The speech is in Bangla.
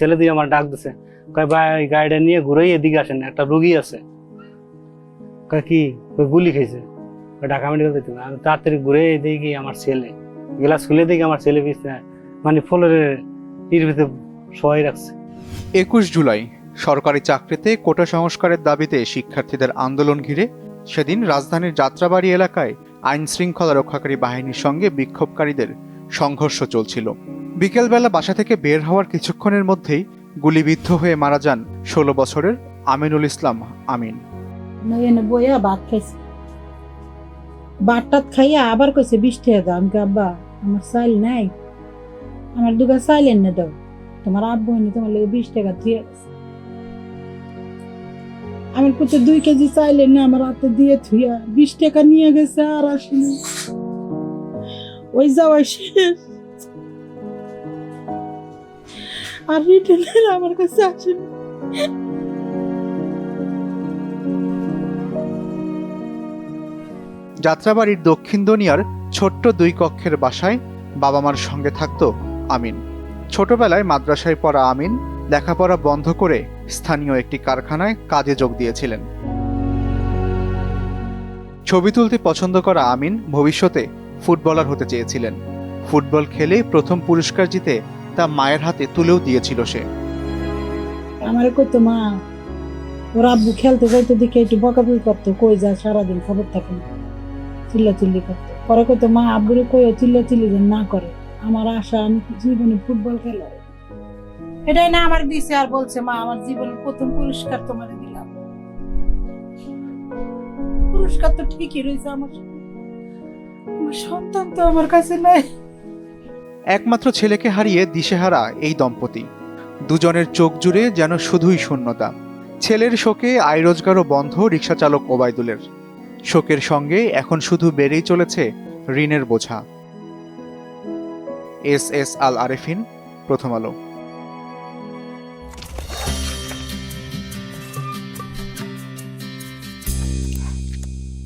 ছেলে দিয়ে আমার ডাক দিছে। কয়, ভাই, গাড়িটা নিয়ে ঘুরেই এদিকে আসেন, একটা রুগী আছে। কয়, কি? গুলি খেয়েছে ঢাকা মেডিকেল। আমি তাড়াতাড়ি ঘুরে দেখি আমার ছেলে, গ্লাস খুলে দেখি আমার ছেলে বিছনায় মানে ফলের ইর ভিতরে সবাই রাখছে। একুশ জুলাই, সরকারি চাকরিতে কোটা সংস্কারের দাবিতে শিক্ষার্থীদের আন্দোলন ঘিরে সেদিন রাজধানীর যাত্রাবাড়ি এলাকায় আইন শৃঙ্খলা রক্ষাকারী বাহিনীর সঙ্গে বিক্ষোভকারীদের সংঘর্ষ চলছিল। বিকেলবেলা বাসা থেকে বের হওয়ার কিছুক্ষণের মধ্যেই গুলিবিদ্ধ হয়ে মারা যান ষোলো বছরের আমিনুল ইসলাম আমিন। বইয়া ভাত খাইছে। আবার কইছে, বিশ টাকা দাও। আমি আব্বা, আমার চাইল নাই। আমার দুগা চাইল এনে দাও। তোমার আব্বু এনে তোমার লেগে বিশ টাকা দিয়ে আমার পুতে দুই কেজি চাইল এনে আমার হাতে দিয়ে থুইয়া বিশ টাকা নিয়ে গেছে আর আসেনি। ওই যাওয়াই শেষ। আর রিটেনের আমার কাছে আসেনি। যাত্রাবাড়ির দক্ষিণ দনিয়ার ছোট্ট দুই কক্ষের বাসায় বাবা মার সঙ্গে থাকতো আমিন। ছোটবেলায় মাদ্রাসায় পড়া আমিন লেখাপড়া বন্ধ করে স্থানীয় একটি কারখানায় কাজে যোগ দিয়েছিলেন। ছবি তুলতে পছন্দ করা আমিন ভবিষ্যতে ফুটবলার হতে চেয়েছিলেন। ফুটবল খেলে প্রথম পুরস্কার জিতে তা মায়ের হাতে তুলেও দিয়েছিল সে। আমার কইতো, মা, ওর আব্বু খেলতে যাইতো দেখে একটু বকাবকি করতো, কই সারাদিন খবর থাকে না। চিল্লা চিল্লি করতো। পরে মা, আব্বুরে কই চিল্লা চিল্লি যেন না করে। আমার আশা, আমি জীবনে ফুটবল খেলা এটাই না আমার দিছে আর বলছে, মা, আমার জীবনের প্রথম পুরস্কার তোমার দিলাম। পুরস্কার তো ঠিকই রয়েছে আমার। আমার সন্তান তো আমার কাছে নাই। একমাত্র ছেলেকে হারিয়ে দিশেহারা এই দম্পতি। দুজনের চোখ জুড়ে যেন শুধুই শূন্যতা। ছেলের শোকে আয় রোজগারও বন্ধ রিক্সাচালক ওবায়দুলের। শোকের সঙ্গে এখন শুধু বেড়েই চলেছে ঋণের বোঝা। এস এস আল আরেফিন, প্রথম আলো।